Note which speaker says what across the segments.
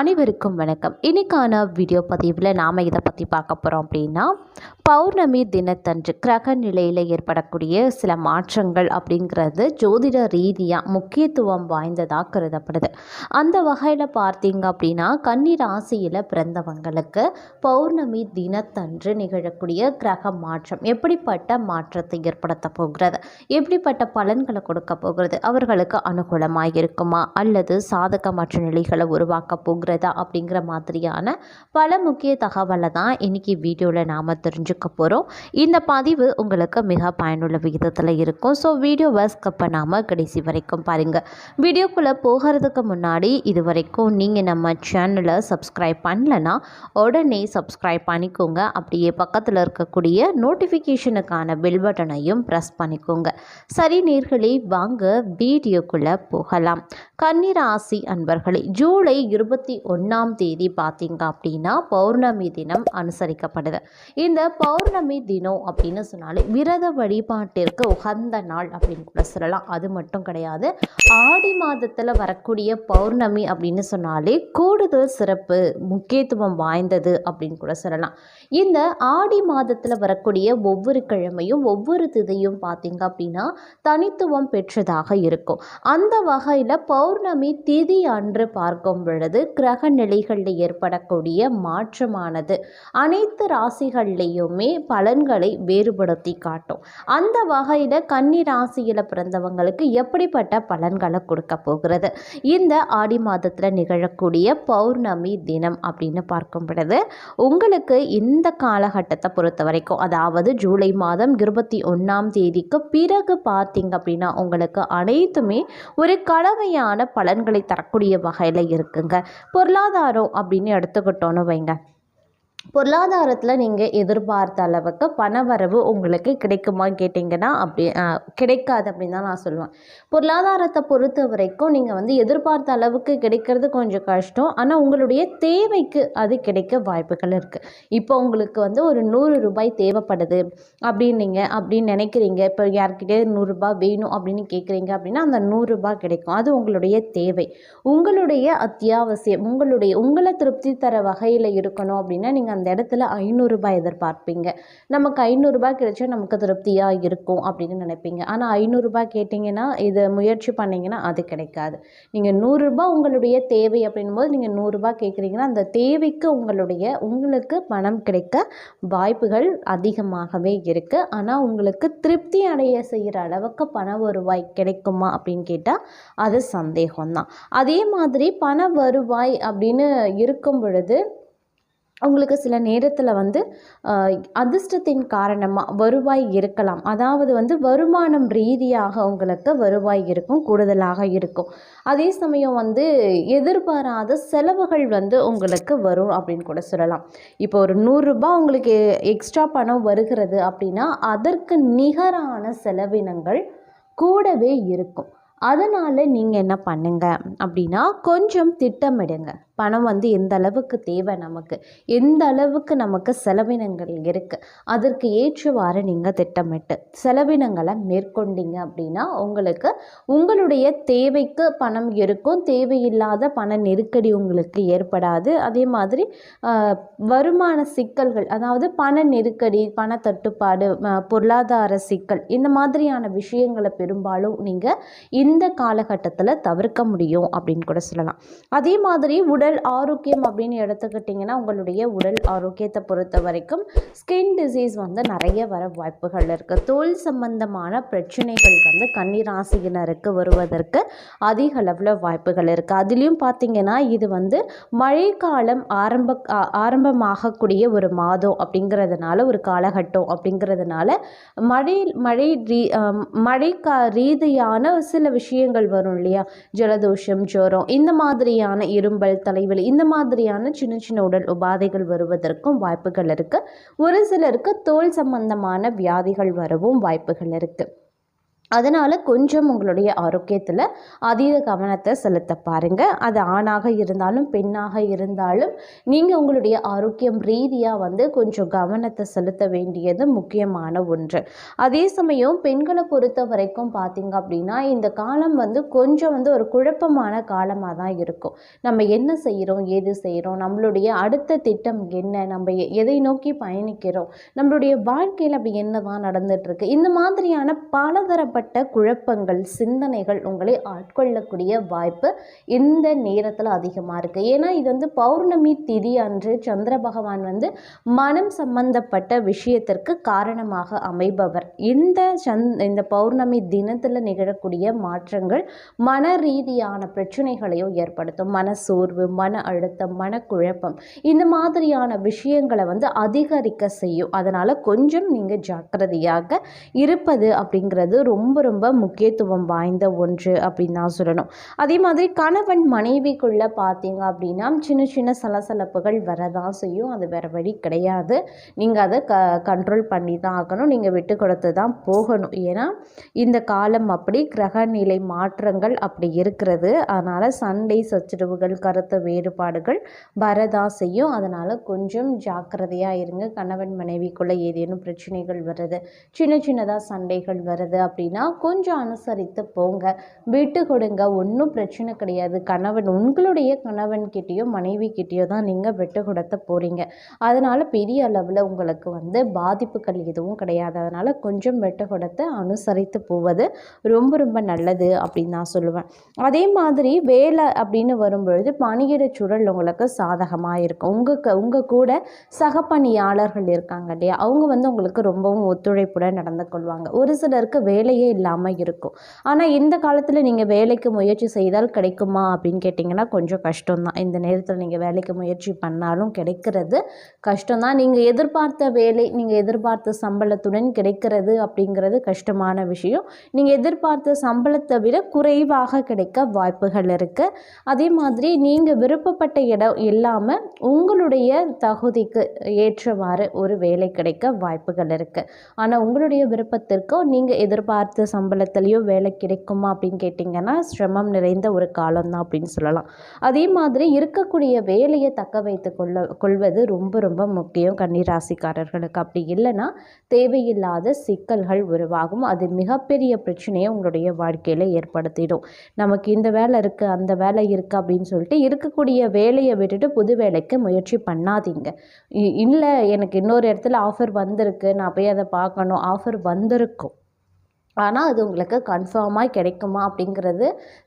Speaker 1: அனைவருக்கும் வணக்கம். இன்னைக்கான வீடியோ பதிவில் நாம் இதை பற்றி பார்க்க போகிறோம் அப்படின்னா பௌர்ணமி தினத்தன்று கிரக நிலையில் ஏற்படக்கூடிய சில மாற்றங்கள் அப்படிங்கிறது ஜோதிட ரீதியாக முக்கியத்துவம் வாய்ந்ததாக கருதப்படுது. அந்த வகையில் பார்த்தீங்க அப்படின்னா கன்னி ராசியில் பிறந்தவங்களுக்கு பௌர்ணமி தினத்தன்று நிகழக்கூடிய கிரக மாற்றம் எப்படிப்பட்ட மாற்றத்தை ஏற்படுத்த போகிறது? எப்படிப்பட்ட பலன்களை கொடுக்க போகிறது? அவர்களுக்கு அனுகூலமாக இருக்குமா அல்லது சாதகமற்ற நிலைகளை உருவாக்க போகிறது? அப்படிங்கிற மாதிரியான பல முக்கிய தகவலை தான் இன்றைக்கி வீடியோவில் நாம் தெரிஞ்சுக்க போகிறோம் இந்த பதிவு உங்களுக்கு மிக பயனுள்ள விகிதத்தில் இருக்கும். ஸோ வீடியோவை ஸ்கப் பண்ணாமல் கடைசி வரைக்கும் பாருங்கள் வீடியோக்குள்ளே போகிறதுக்கு முன்னாடி இது வரைக்கும் நீங்கள் நம்ம சேனலை சப்ஸ்கிரைப் பண்ணலன்னா உடனே சப்ஸ்கிரைப் பண்ணிக்கோங்க. அப்படியே பக்கத்தில் இருக்கக்கூடிய நோட்டிஃபிகேஷனுக்கான பெல் பட்டனையும் ப்ரெஸ் பண்ணிக்கோங்க. சரி நேர்களே வாங்க வீடியோக்குள்ளே போகலாம். கன்னிராசி அன்பர்களே ஜூலை இருபத்தி ஒன்றாம் தேதி பார்த்தீங்க அப்படின்னா பௌர்ணமி தினம் அனுசரிக்கப்படுது. இந்த பௌர்ணமி தினம் அப்படின்னு சொன்னாலே விரத வழிபாட்டிற்கு உகந்த நாள் அப்படின்னு கூட சொல்லலாம். அது மட்டும் கிடையாது ஆடி மாதத்தில் வரக்கூடிய பௌர்ணமி அப்படின்னு சொன்னாலே கூடுதல் சிறப்பு முக்கியத்துவம் வாய்ந்தது அப்படின்னு கூட சொல்லலாம். இந்த ஆடி மாதத்தில் வரக்கூடிய ஒவ்வொரு கிழமையும் ஒவ்வொரு திதையும் பார்த்தீங்க அப்படின்னா தனித்துவம் பெற்றதாக இருக்கும். அந்த வகையில் பௌர்ணமி திதி அன்று பார்க்கும் பொழுது கிரக நிலைகளில் ஏற்படக்கூடிய மாற்றமானது. அனைத்து ராசிகள்லேயுமே பலன்களை வேறுபடுத்தி காட்டும். அந்த வகையில் கன்னி ராசியில் பிறந்தவங்களுக்கு எப்படிப்பட்ட பலன்களை கொடுக்க போகிறது? இந்த ஆடி மாதத்தில் நிகழக்கூடிய பௌர்ணமி தினம் அப்படின்னு பார்க்கும் பொழுது உங்களுக்கு இந்த காலகட்டத்தை பொறுத்த வரைக்கும் அதாவது ஜூலை மாதம் இருபத்தி ஒன்றாம் தேதிக்கு பிறகு பார்த்தீங்க அப்படின்னா உங்களுக்கு அனைத்துமே ஒரு கலவையான பலன்களை தரக்கூடிய வகையில் இருக்குங்க. பொருளாதாரம் அப்படின்னு எடுத்துக்கிட்டோன்னு வைங்க. பொருளாதாரத்தில் நீங்கள் எதிர்பார்த்த அளவுக்கு பணவரவு உங்களுக்கு கிடைக்குமா கேட்டிங்கன்னா அப்படி கிடைக்காது அப்படின்னு தான் நான் சொல்லுவேன். பொருளாதாரத்தை பொறுத்த வரைக்கும் நீங்கள் வந்து எதிர்பார்த்த அளவுக்கு கிடைக்கிறது கொஞ்சம் கஷ்டம். ஆனால் உங்களுடைய தேவைக்கு அது கிடைக்க வாய்ப்புகள் இருக்குது இப்போ உங்களுக்கு வந்து ஒரு நூறு ரூபாய் தேவைப்படுது அப்படின்னீங்க அப்படின்னு நினைக்கிறீங்க. இப்போ யார்கிட்டே நூறுரூபா வேணும் அப்படின்னு கேட்குறீங்க அப்படின்னா அந்த நூறுரூபா கிடைக்கும். அது உங்களுடைய தேவை. உங்களுடைய அத்தியாவசியம் உங்களுடைய உங்களை திருப்தி தர வகையில் இருக்கணும் அப்படின்னா நீங்கள் அந்த இடத்துல ஐநூறுரூபா எதிர்பார்ப்பீங்க. நமக்கு ஐநூறுரூபா கிடைச்சா நமக்கு திருப்தியாக இருக்கும் அப்படின்னு நினைப்பீங்க. ஆனால் ஐநூறுரூபா கேட்டிங்கன்னா இதை முயற்சி பண்ணிங்கன்னா அது கிடைக்காது. நீங்கள் நூறுரூபா உங்களுடைய தேவை அப்படின்னும் போது நீங்கள் நூறுரூபா கேட்குறீங்கன்னா அந்த தேவைக்கு உங்களுடைய உங்களுக்கு பணம் கிடைக்க வாய்ப்புகள் அதிகமாகவே இருக்குது ஆனால் உங்களுக்கு திருப்தி அடைய செய்கிற அளவுக்கு பண வருவாய் கிடைக்குமா அப்படின்னு கேட்டால் அது சந்தேகம்தான். அதே மாதிரி பண வருவாய் அப்படின்னு இருக்கும் பொழுது உங்களுக்கு சில நேரத்தில் வந்து அதிர்ஷ்டத்தின் காரணமாக வருவாய் இருக்கலாம். அதாவது வந்து வருமானம் ரீதியாக உங்களுக்கு வருவாய் இருக்கும் கூடுதலாக இருக்கும். அதே சமயம் வந்து எதிர்பாராத செலவுகள் வந்து உங்களுக்கு வரும் அப்படின்னு கூட சொல்லலாம். இப்போ ஒரு நூறுரூபா உங்களுக்கு எக்ஸ்ட்ரா பணம் வருகிறது அப்படின்னா அதற்கு நிகரான செலவினங்கள் கூடவே இருக்கும். அதனால் நீங்கள் என்ன பண்ணுங்க அப்படின்னா கொஞ்சம் திட்டமிடுங்க. பணம் வந்து எந்த அளவுக்கு தேவை நமக்கு? எந்த அளவுக்கு நமக்கு செலவினங்கள் இருக்குது அதற்கு ஏற்றவாறு நீங்கள் திட்டமிட்டு செலவினங்களை மேற்கொண்டீங்க அப்படின்னா உங்களுக்கு உங்களுடைய தேவைக்கு பணம் இருக்கும். தேவையில்லாத பண நெருக்கடி உங்களுக்கு ஏற்படாது. அதே மாதிரி வருமான சிக்கல்கள் அதாவது பண நெருக்கடி பண தட்டுப்பாடு பொருளாதார சிக்கல் இந்த மாதிரியான விஷயங்களை பெரும்பாலும் நீங்கள் இந்த காலகட்டத்தில் தவிர்க்க முடியும் அப்படின்னு கூட சொல்லலாம். அதே மாதிரி உடல் உடல் ஆரோக்கியம் அப்படின்னு எடுத்துக்கிட்டிங்கன்னா உங்களுடைய உடல் ஆரோக்கியத்தை பொறுத்த வரைக்கும் ஸ்கின் டிசீஸ் வந்து நிறைய வர வாய்ப்புகள் இருக்குது தோல் சம்பந்தமான பிரச்சனைகள் வந்து கன்னிராசியினருக்கு வருவதற்கு அதிக அளவில் வாய்ப்புகள் இருக்குது அதுலேயும் பார்த்தீங்கன்னா இது வந்து மழைக்காலம் ஆரம்ப ஆரம்பமாகக்கூடிய ஒரு மாதம் அப்படிங்கிறதுனால ஒரு காலகட்டம் அப்படிங்கிறதுனால மழை மழை ரீ மழை கா ரீதியான சில விஷயங்கள் வரும் இல்லையா? ஜலதோஷம் ஜுரம் இந்த மாதிரியான இரும்பல் தலைவலி. இந்த மாதிரியான சின்ன சின்ன உடல் உபாதைகள் வருவதற்கும் வாய்ப்புகள் இருக்குது ஒரு சிலருக்கு தோல் சம்பந்தமான வியாதிகள் வரவும் வாய்ப்புகள் இருக்குது அதனால் கொஞ்சம் உங்களுடைய ஆரோக்கியத்தில் அதீத கவனத்தை செலுத்த பாருங்கள் அது ஆணாக இருந்தாலும் பெண்ணாக இருந்தாலும் நீங்கள் உங்களுடைய ஆரோக்கியம் ரீதியாக வந்து கொஞ்சம் கவனத்தை செலுத்த வேண்டியது முக்கியமான ஒன்று. அதே சமயம் பெண்களை பொறுத்த வரைக்கும் பார்த்திங்க அப்படின்னா இந்த காலம் வந்து கொஞ்சம் வந்து ஒரு குழப்பமான காலமாக தான் இருக்கும். நம்ம என்ன செய்கிறோம் ஏது செய்கிறோம் நம்மளுடைய அடுத்த திட்டம் என்ன நம்ம எ- எதை நோக்கி பயணிக்கிறோம் நம்மளுடைய வாழ்க்கையில் அப்படி என்ன தான் நடந்துகிட்ருக்கு இந்த மாதிரியான பலதரப்பட்ட குழப்பங்கள் சிந்தனைகள் உங்களை ஆட்கொள்ளக்கூடிய வாய்ப்பு இந்த நேரத்தில் அதிகமாக இருக்குது ஏன்னா இது வந்து பௌர்ணமி திதி அன்று சந்திர பகவான் வந்து மனம் சம்பந்தப்பட்ட விஷயத்திற்கு காரணமாக அமைபவர். இந்த சந்த் இந்த பௌர்ணமி தினத்தில் நிகழக்கூடிய மாற்றங்கள் மன ரீதியான பிரச்சனைகளையும் ஏற்படுத்தும். மன சோர்வு மன அழுத்தம் மனக்குழப்பம் இந்த மாதிரியான விஷயங்களை வந்து அதிகரிக்க செய்யும். அதனால் கொஞ்சம் நீங்கள் ஜாக்கிரதையாக இருப்பது அப்படிங்கிறது ரொம்ப ரொம்ப ரொம்ப முக்கியத்துவம் வாய்ந்த ஒன்று அப்படின்னு தான் சொல்லணும். அதே மாதிரி கணவன் மனைவிக்குள்ளே பார்த்தீங்க அப்படின்னா சின்ன சின்ன சலசலப்புகள் வரதான் செய்யும். அது வேறு வழி கிடையாது. நீங்கள் அதை க கண்ட்ரோல் பண்ணி தான் ஆகணும். நீங்கள் விட்டு கொடுத்து தான் போகணும். ஏன்னா இந்த காலம் அப்படி கிரக நிலை மாற்றங்கள் அப்படி இருக்கிறது. அதனால் சண்டை சச்சரவுகள் கருத்து வேறுபாடுகள் வரதான் செய்யும். அதனால் கொஞ்சம் ஜாக்கிரதையாக இருங்க. கணவன் மனைவிக்குள்ளே ஏதேனும் பிரச்சனைகள் வருது சின்ன சின்னதாக சண்டைகள் வருது அப்படின்னா கொஞ்சம் அனுசரித்து போங்க. விட்டு கொடுங்க. ஒன்றும் பிரச்சனை கிடையாது. கணவன் உங்களுடைய கணவன்கிட்டேயோ மனைவி கிட்டேயோ தான் நீங்கள் விட்டு கொடுத்த போகிறீங்க அதனால் பெரிய அளவில் உங்களுக்கு வந்து பாதிப்புகள் எதுவும் கிடையாது. அதனால் கொஞ்சம் விட்டு கொடுத்து அனுசரித்து போவது ரொம்ப ரொம்ப நல்லது அப்படின்னு நான் சொல்லுவேன். அதே மாதிரி வேலை அப்படின்னு வரும்பொழுது பணியிட சூழல் உங்களுக்கு சாதகமாக இருக்கும். உங்கள் உங்கள் கூட சக பணியாளர்கள் இருக்காங்க இல்லையா? அவங்க வந்து உங்களுக்கு ரொம்பவும் ஒத்துழைப்புடன் நடந்து கொள்வாங்க. ஒரு சிலருக்கு வேலையே இல்லாமல் இருக்கும். ஆனால் இந்த காலத்தில் நீங்கள் வேலைக்கு முயற்சி செய்தால் கிடைக்குமா அப்படின்னு கேட்டிங்கன்னா கொஞ்சம் கஷ்டம்தான். இந்த நேரத்தில் நீங்கள் வேலைக்கு முயற்சி பண்ணாலும் கிடைக்கிறது கஷ்டம்தான். நீங்கள் எதிர்பார்த்த வேலை நீங்கள் எதிர்பார்த்த சம்பளத்துடன் கிடைக்கிறது அப்படிங்கிறது கஷ்டமான விஷயம். நீங்கள் எதிர்பார்த்த சம்பளத்தை விட குறைவாக கிடைக்க வாய்ப்புகள் இருக்குது அதே மாதிரி நீங்கள் விருப்பப்பட்ட இடம் இல்லாமல் உங்களுடைய தகுதிக்கு ஏற்றவாறு ஒரு வேலை கிடைக்க வாய்ப்புகள் இருக்குது ஆனால் உங்களுடைய விருப்பத்திற்கோ நீங்கள் எதிர்பார்த்த சம்பளத்திலையோ வேலை கிடைக்குமா அப்படின்னு கேட்டிங்கன்னா சிரமம் நிறைந்த ஒரு காலம் தான் அப்படின்னு சொல்லலாம். அதே மாதிரி இருக்கக்கூடிய வேலையை தக்க வைத்து கொள்ள கொள்வது ரொம்ப ரொம்ப முக்கியம் கன்னிராசிக்காரர்களுக்கு. அப்படி இல்லைன்னா தேவையில்லாத சிக்கல்கள் உருவாகும். அது மிகப்பெரிய பிரச்சனையை உங்களுடைய வாழ்க்கையில் ஏற்படுத்திடும். நமக்கு இந்த வேலை இருக்குது அந்த வேலை இருக்குது அப்படின்னு சொல்லிட்டு இருக்கக்கூடிய வேலையை விட்டுட்டு புது வேலைக்கு முயற்சி பண்ணாதீங்க. இ- இல்லை எனக்கு இன்னொரு இடத்துல ஆஃபர் வந்திருக்கு நான் போய் அதை பார்க்கணும். ஆஃபர் வந்திருக்கும். ஆனால் அது உங்களுக்கு கன்ஃபார்மாக கிடைக்குமா அப்படிங்கிறது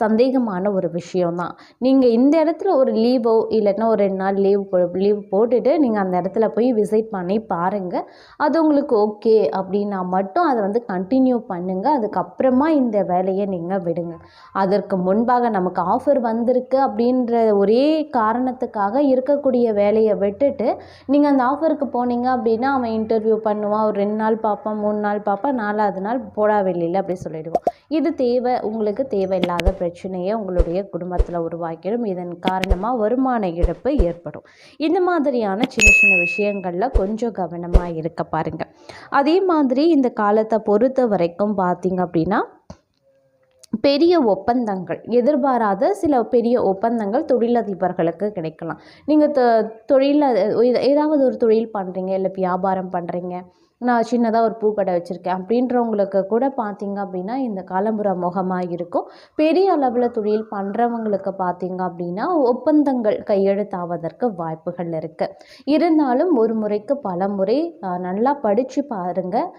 Speaker 1: சந்தேகமான ஒரு விஷயம்தான். நீங்கள் இந்த இடத்துல ஒரு லீவோ இல்லைன்னா ஒரு ரெண்டு நாள் லீவ் லீவ் போட்டுட்டு நீங்கள் அந்த இடத்துல போய் விசிட் பண்ணி பாருங்கள் அது உங்களுக்கு ஓகே அப்படின்னா மட்டும் அதை வந்து கண்டினியூ பண்ணுங்கள் அதுக்கப்புறமா இந்த வேலையை நீங்கள் விடுங்க. அதற்கு முன்பாக நமக்கு ஆஃபர் வந்திருக்கு அப்படின்ற ஒரே காரணத்துக்காக இருக்கக்கூடிய வேலையை விட்டுட்டு நீங்கள் அந்த ஆஃபருக்கு போனீங்க அப்படின்னா அவன் இன்டர்வியூ பண்ணுவான். ஒரு ரெண்டு நாள் பார்ப்பான் மூணு நாள் பார்ப்பான் நாலாவது நாள் போடாவே வெளியில் அப்படி சொல்லிவிடுவோம் இது தேவை உங்களுக்கு தேவையில்லாத பிரச்சனையை உங்களுடைய குடும்பத்தில் உருவாக்கிடும். இதன் காரணமாக வருமான இழப்பு ஏற்படும். இந்த மாதிரியான சின்ன சின்ன விஷயங்களில் கொஞ்சம் கவனமாக இருக்க பாருங்கள் அதே மாதிரி இந்த காலத்தை பொறுத்த வரைக்கும் பார்த்தீங்க அப்படின்னா பெரிய ஒப்பந்தங்கள் எதிர்பாராத சில பெரிய ஒப்பந்தங்கள் தொழிலதிபர்களுக்கு கிடைக்கலாம். நீங்கள் தொ தொழில ஏதாவது ஒரு தொழில் பண்ணுறீங்க இல்லை வியாபாரம் பண்ணுறீங்க நான் சின்னதாக ஒரு பூக்கடை வச்சுருக்கேன். அப்படின்றவங்களுக்கு கூட பார்த்திங்க அப்படின்னா இந்த காலம்புற முகமாக இருக்கும். பெரிய அளவில் தொழில் பண்ணுறவங்களுக்கு பார்த்தீங்க அப்படின்னா ஒப்பந்தங்கள் கையெழுத்தாவதற்கு வாய்ப்புகள் இருக்குது இருந்தாலும் ஒரு முறைக்கு பல முறை நல்லா படித்து பாருங்கள்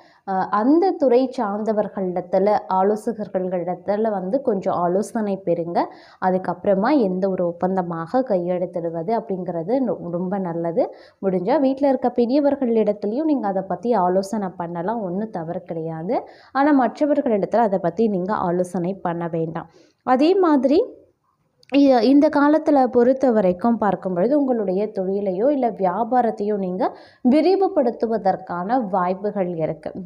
Speaker 1: அந்த துறை சார்ந்தவர்களிடத்தில் ஆலோசகர்களிடத்தில் வந்து கொஞ்சம் ஆலோசனை பெறுங்க. அதுக்கப்புறமா எந்த ஒரு ஒப்பந்தமாக கையெழுத்திடுவது அப்படிங்கிறது ரொம்ப நல்லது. முடிஞ்சால் வீட்டில் இருக்க பெரியவர்களிடத்துலையும் நீங்கள் அதை பற்றி ஆலோ ஆலோசனை பண்ணலாம் ஒன்றும் தவறு கிடையாது. ஆனால் மற்றவர்களிடத்தில் அதை பற்றி நீங்கள் ஆலோசனை பண்ண வேண்டாம். அதே மாதிரி இந்த காலத்தில் பொறுத்த வரைக்கும் பார்க்கும் பொழுது உங்களுடைய தொழிலையோ இல்லை வியாபாரத்தையோ நீங்கள் விரிவுபடுத்துவதற்கான வாய்ப்புகள் இருக்குது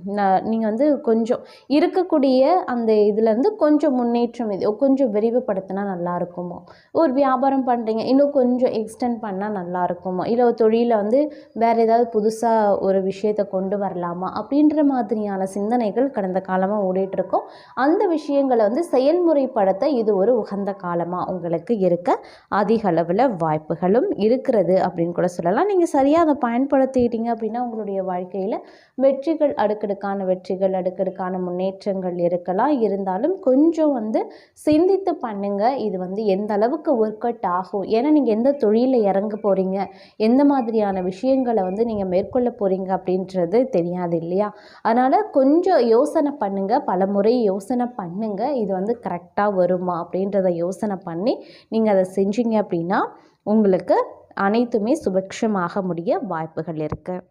Speaker 1: நீங்கள் வந்து கொஞ்சம் இருக்கக்கூடிய அந்த இதுலேருந்து கொஞ்சம் முன்னேற்றம் இது கொஞ்சம் விரிவுபடுத்தினா நல்லா இருக்குமோ? ஒரு வியாபாரம் பண்ணுறீங்க இன்னும் கொஞ்சம் எக்ஸ்டெண்ட் பண்ணால் நல்லா இருக்குமோ? இல்லை ஒரு தொழிலில் வந்து வேறு ஏதாவது புதுசாக ஒரு விஷயத்தை கொண்டு வரலாமா? அப்படின்ற மாதிரியான சிந்தனைகள் கடந்த காலமாக ஓடிட்டுருக்கோம் அந்த விஷயங்களை வந்து செயல்முறைப்படுத்த இது ஒரு உகந்த காலமாக உங்களுக்கு இருக்க அதிக அளவில் வாய்ப்புகளும் இருக்கிறது அப்படின்னு கூட சொல்லலாம். நீங்கள் சரியாக அதை பயன்படுத்திக்கிட்டீங்க அப்படின்னா உங்களுடைய வாழ்க்கையில் வெற்றிகள் அடுக்கடுக்கான வெற்றிகள் அடுக்கடுக்கான முன்னேற்றங்கள் இருக்கலாம். இருந்தாலும் கொஞ்சம் வந்து சிந்தித்து பண்ணுங்க. இது வந்து எந்த அளவுக்கு ஒர்க் அவுட் ஆகும்? ஏன்னா நீங்கள் எந்த தொழிலில் இறங்க போகிறீங்க எந்த மாதிரியான விஷயங்களை வந்து நீங்கள் மேற்கொள்ள போகிறீங்க அப்படின்றது தெரியாது இல்லையா? அதனால் கொஞ்சம் யோசனை பண்ணுங்கள் பல முறை யோசனை பண்ணுங்கள் இது வந்து கரெக்டாக வருமா அப்படின்றத யோசனை பண்ணி நீங்கள் அதை செஞ்சீங்க அப்படின்னா உங்களுக்கு அனைத்துமே சுபக்ஷமாக முடிய வாய்ப்புகள் இருக்குது